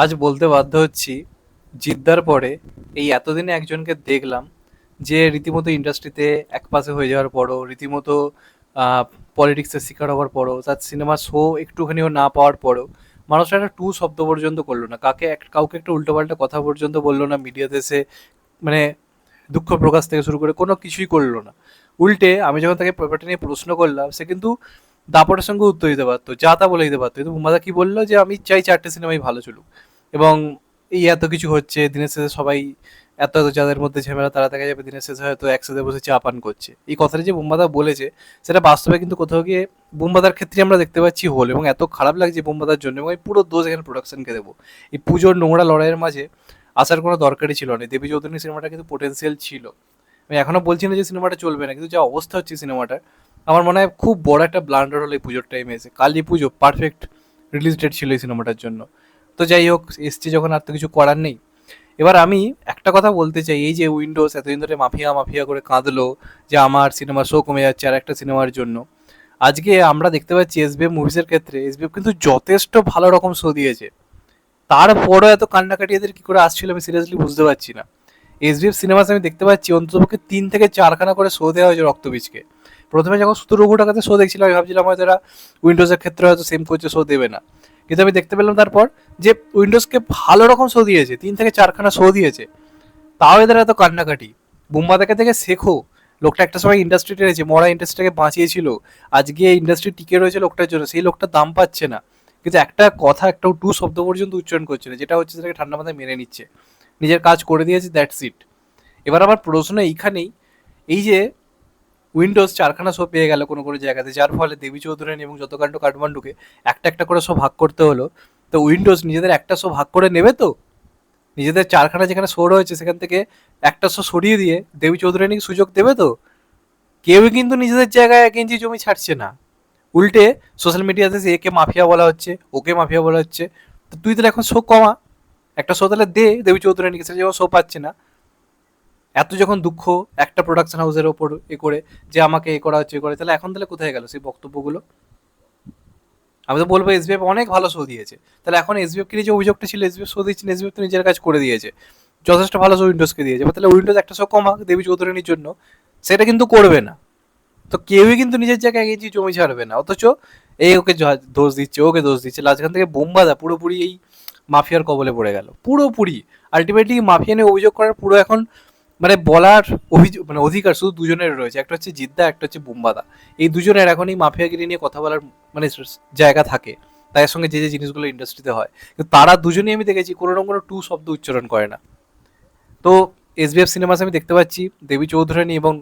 আজ বলতে বাধ্য হচ্ছি, জিদ্দার পরে এই এতদিনে একজনকে দেখলাম যে রীতিমতো ইন্ডাস্ট্রিতে এক পাশে হয়ে যাওয়ার পরও, রীতিমতো পলিটিক্সের শিকার হওয়ার পরও, তার সিনেমা শো একটুখানিও না পাওয়ার পরও মানুষ একটা টু শব্দ পর্যন্ত করল না। কাকে এক, কাউকে একটা উল্টোপাল্টা কথা পর্যন্ত বলল না, মিডিয়াতে এসে মানে দুঃখ প্রকাশ থেকে শুরু করে কোনো কিছুই করল না। উল্টে আমি যখন তাকে ব্যাপারটা নিয়ে প্রশ্ন করলাম, সে কিন্তু দাপটের সঙ্গে উত্তর দিতে পারতো, যা তা বলে দিতে পারতো। কিন্তু বুমাদা কি বলল যে, আমি চাই চারটে সিনেমাই ভালো চলুক। এবং এই এত কিছু হচ্ছে, দিনের শেষে সবাই এত এত যাদের মধ্যে ঝামেলা তারা দেখা যাবে দিনের শেষে হয়তো একসাথে বসে চা পান করছে। এই কথাটা যে বুম্বাদা বলেছে, সেটা বাস্তবে কিন্তু কোথাও গিয়ে বুম্বাদার ক্ষেত্রে আমরা দেখতে পাচ্ছি হল এবং এত খারাপ লাগছে বুম্বাদার জন্য এবং এই পুরো দোষ এখানে প্রোডাকশনকে দেবো। এই পুজোর নোংরা লড়াইয়ের মাঝে আসার কোনো দরকারই ছিল না। দেবী চৌধুরী সিনেমাটা কিন্তু পোটেন্সিয়াল ছিল। আমি এখনও বলছি না যে সিনেমাটা চলবে না, কিন্তু যা অবস্থা হচ্ছে সিনেমাটার আমার মনে হয় খুব বড় একটা ব্লান্ডার হলো এই পুজোর টাইমে এসে। কালী পুজো পারফেক্ট রিলিজ ডেট ছিল এই সিনেমাটার জন্য। তো যাই হোক, এসছে যখন আর তো কিছু করার নেই। এবার আমি একটা কথা বলতে চাই, এই যে উইন্ডোজ এতদিন ধরে মাফিয়া মাফিয়া করে কাঁদলো যে আমার সিনেমা শো কমে যাচ্ছে আর একটা সিনেমার জন্য। আজকে আমরা দেখতে পাচ্ছি এসবিএফ মুভিসের ক্ষেত্রে এসবিএফ কিন্তু যথেষ্ট ভালো রকম শো দিয়েছে। তারপরও এত কান্নাকাটি এদের কি করে আসছিল আমি সিরিয়াসলি বুঝতে পারছি না। এসবিএফ সিনেমাস আমি দেখতে পাচ্ছি অন্ততপক্ষে তিন থেকে চারখানা করে শো দেওয়া হয়েছে রক্তবীজকে প্রথমে যখন শুধু শো দেখছিলাম, আমি ভাবছিলাম হয়তো এরা উইন্ডোজের ক্ষেত্রে হয়তো সেম করছে শো দেবে না। কিন্তু আমি দেখতে পেলাম তারপর যে উইন্ডোজকে ভালো রকম শো দিয়েছে, তিন থেকে চারখানা শো দিয়েছে। তাও এদের এত কান্নাকাটি। বুম্বা থেকে থেকে শেখো, লোকটা একটা সময় ইন্ডাস্ট্রি টেনেছে মরা ইন্ডাস্ট্রিটাকে বাঁচিয়েছিল। আজকে এই ইন্ডাস্ট্রি টিকে রয়েছে লোকটার জন্য, সেই লোকটা দাম পাচ্ছে না। কিন্তু একটা কথা, একটা টু শব্দ পর্যন্ত উচ্চারণ করছে না, যেটা হচ্ছে সেটাকে ঠান্ডা মাথায় মেনে নিচ্ছে। নিজের কাজ করে দিয়েছে দ্যাটস ইট এবার আমার প্রশ্ন এইখানেই, এই যে উইন্ডোজ চারখানা শো পেয়ে গেল কোনো কোনো জায়গাতে, যার ফলে দেবী চৌধুরানী এবং যত কাণ্ড কাঠমান্ডুকে একটা একটা করে শো ভাগ করতে হলো। তো উইন্ডোজ নিজেদের একটা শো ভাগ করে নেবে তো? নিজেদের চারখানা যেখানে শো রয়েছে সেখান থেকে একটা শো সরিয়ে দিয়ে দেবী চৌধুরানীকে সুযোগ দেবে তো? কেউই কিন্তু নিজেদের জায়গায় এক ইঞ্চি জমি ছাড়ছে না। উল্টে সোশ্যাল মিডিয়াতে সে একে মাফিয়া বলা হচ্ছে, ওকে মাফিয়া বলা হচ্ছে। তো তুই তাহলে এখন শো কমা। একটা শো তাহলে দে দেবী চৌধুরানীকে সেটা যখন শো পাচ্ছে না। এত যখন দুঃখ একটা প্রোডাকশন হাউসের ওপর এ করে যে আমাকে এ করা হচ্ছে, এ করে তাহলে এখন তাহলে কোথায় গেল সেই বক্তব্যগুলো? আমি তো বলব এসবিএফ অনেক ভালো শো দিয়েছে। তাহলে এখন এসবিএফ কে যে অভিযোগটা ছিল এসবিএফ শো দিচ্ছেন এসবিএফ তো নিজের কাজ করে দিয়েছে। যথেষ্ট ভালো শো উইন্ডোজকে দিয়েছে। তাহলে উইন্ডোজ একটা শো কমা দেবী চৌধুরানীর জন্য, সেটা কিন্তু করবে না। তো কেউই কিন্তু নিজের জায়গায় এগিয়ে জমি ছাড়বে না। অথচ এই ওকে দোষ দিচ্ছে, ওকে দোষ দিচ্ছে। লাজখান থেকে বোম্বাদা পুরোপুরি এই মাফিয়ার কবলে পড়ে গেল। পুরোপুরি। আলটিমেটলি মাফিয়া নিয়ে অভিযোগ করার পুরো এখন মানে বলার অভিযোগ মানে অধিকার শুধু দুজনের রয়েছে। একটা হচ্ছে জিদ্দা, একটা হচ্ছে বুম্বাদা। এই দুজনের এখন এই মাফিয়াগিরি নিয়ে কথা বলার মানে জায়গা থাকে। তাদের সঙ্গে যে যে জিনিসগুলো ইন্ডাস্ট্রিতে হয়। কিন্তু তারা দুজনেই আমি দেখেছি কোনো রকম কোনো টু শব্দ উচ্চারণ করে না। তো এস এসবিএফ সিনেমাস আমি দেখতে পাচ্ছি, দেবী চৌধুরানী এবং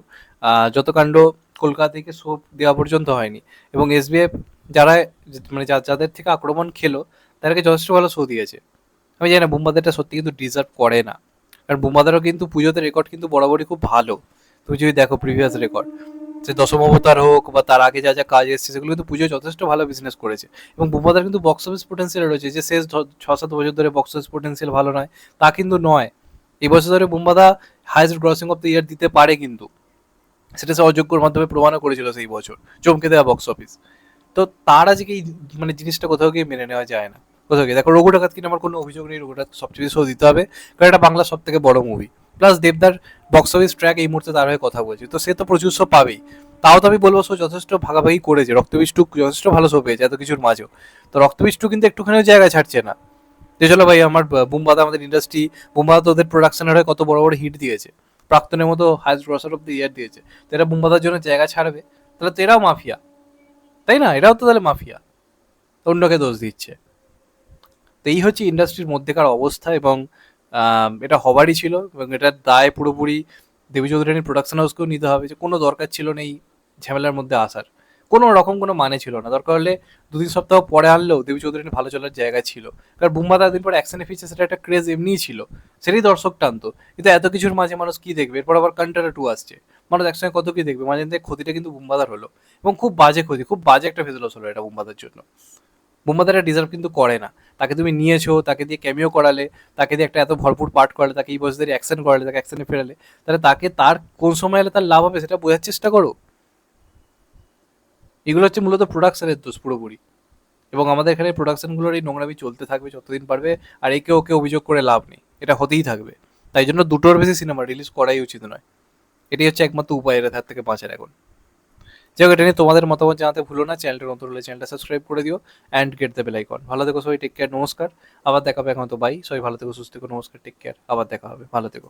যত কাণ্ড কলকাতা থেকে শো দেওয়া পর্যন্ত হয়নি। এবং এস এসবিএফ যারা মানে যাদের থেকে আক্রমণ খেলো, তাদেরকে যথেষ্ট ভালো শো দিয়েছে। আমি জানি না বুম্বাদেরটা সত্যি কিন্তু ডিজার্ভ করে না। কারণ বুম্বাদারও কিন্তু পুজোতে রেকর্ড কিন্তু বরাবরই খুব ভালো। তুমি যদি দেখো প্রিভিয়াস রেকর্ড সে দশম অবতার হোক বা তার আগে যা যা কাজ এসছে, সেগুলো কিন্তু পুজো যথেষ্ট ভালো বিজনেস করেছে। এবং বুম্বাদার কিন্তু বক্স অফিস পোটেন্সিয়াল রয়েছে, যে শেষ ছ সাত বছর ধরে বক্স অফিস পোটেন্সিয়াল ভালো নয়, তা কিন্তু নয়। এই বছর ধরে বুম্বাদা highest grossing of the year দিতে পারে কিন্তু। সেটা সে অযোগ্যর মাধ্যমে প্রমাণও করেছিল সেই বছর, চমকে দেওয়া বক্স অফিস তো তার আজকে এই মানে জিনিসটা কোথাও গিয়ে মেনে নেওয়া যায় না। কোথাও গিয়ে দেখো রঘু ডাকাত কিনে আমার কোনো অভিযোগ নেই রঘু সবচেয়ে শো দিতে হবে। কারণ এটা বাংলার সব থেকে বড় মুভি প্লাস দেবদার বক্স অফিস ট্র্যাক এই মুহূর্তে তার হয়ে কথা বলছি। তো সে তো প্রচুর শো পাবেই। তাও তো আমি বলব শো যথেষ্ট ভাগাভাগি করেছে। রক্তবীজ টু যথেষ্ট ভালো শো পেয়েছে, এত কিছুর মাঝেও। তো রক্তবীজ টু কিন্তু একটুখানিও জায়গায় ছাড়ছে না। যে চলো ভাই, আমার বুম্বাদা আমাদের ইন্ডাস্ট্রি বুম্বাদা তো ওদের প্রোডাকশনের হয়ে কত বড় বড় হিট দিয়েছে। প্রাক্তনের মতো highest grosser of the year দিয়েছে। তো এরা বুম্বাদার জন্য জায়গা ছাড়বে। তাহলে তো এরাও মাফিয়া তাই না? এরাও তো তাহলে মাফিয়া অন্যকে দোষ দিচ্ছে। তো এই হচ্ছে ইন্ডাস্ট্রির মধ্যেকার অবস্থা এবং এটা হবারই ছিল এবং এটার দায় পুরোপুরি দেবী চৌধুরানীর প্রোডাকশন হাউসকেও নিতে হবে যে কোনো দরকার ছিল না এই ঝামেলার মধ্যে আসার। কোনো রকম কোনো মানে ছিল না। দরকার হলে দু তিন সপ্তাহ পরে আনলেও দেবী চৌধুরীর ভালো চলার জায়গা ছিল। কারণ বুম্বা দিন পর অ্যাকশনে ফিচে সেটা একটা ক্রেজ এমনিই ছিল। সেটাই দর্শক টানতো। কিন্তু এত কিছুর মাঝে মানুষ কি দেখবে? এরপর আবার কান্টারা টু আসছে। মানুষ একসঙ্গে কত কি দেখবে? মাঝে ক্ষতিটা কিন্তু বুম্বাদার হলো। এবং খুব বাজে ক্ষতি, খুব বাজে একটা ফেজলস হলো এটা বুম্বাদার জন্য। বুম্বাদারা ডিজার্ভ কিন্তু করে না। তাকে তুমি নিয়েছো, তাকে দিয়ে ক্যামিও করালে, তাকে দিয়ে একটা এত ভরপুর পার্ট করালে, তাকে এই বছর অ্যাকশন করালে, তাকে অ্যাকশনে ফেরালে, তাহলে তাকে তার কোন সময় এলে তার লাভ হবে সেটা বোঝার চেষ্টা করো। এগুলো হচ্ছে মূলত প্রোডাকশনের দোষ পুরোপুরি। এবং আমাদের এখানে প্রোডাকশনগুলোর এই নোংরামি চলতে থাকবে, যতদিন পারবে, আর একে ওকে অভিযোগ করে লাভ নেই। এটা হতেই থাকবে। তাই জন্য দুটোর বেশি সিনেমা রিলিজ করাই উচিত নয়। এটাই হচ্ছে একমাত্র উপায় হাত থেকে বাঁচার এখন। যাই হোক, এটা নিয়ে তোমাদের মতামত জানাতে ভুলো না চ্যানেলটা নতুন হলে চ্যানেলটা সাবস্ক্রাইব করে দিও and get the bell icon ভালো থেকো সবাই টেক কেয়ার নমস্কার, আবার দেখাবে এখন তো বাই সবাই ভালো থেকো, সুস্থ থেকো, নমস্কার টেক কেয়ার আবার দেখা হবে। ভালো থেকো।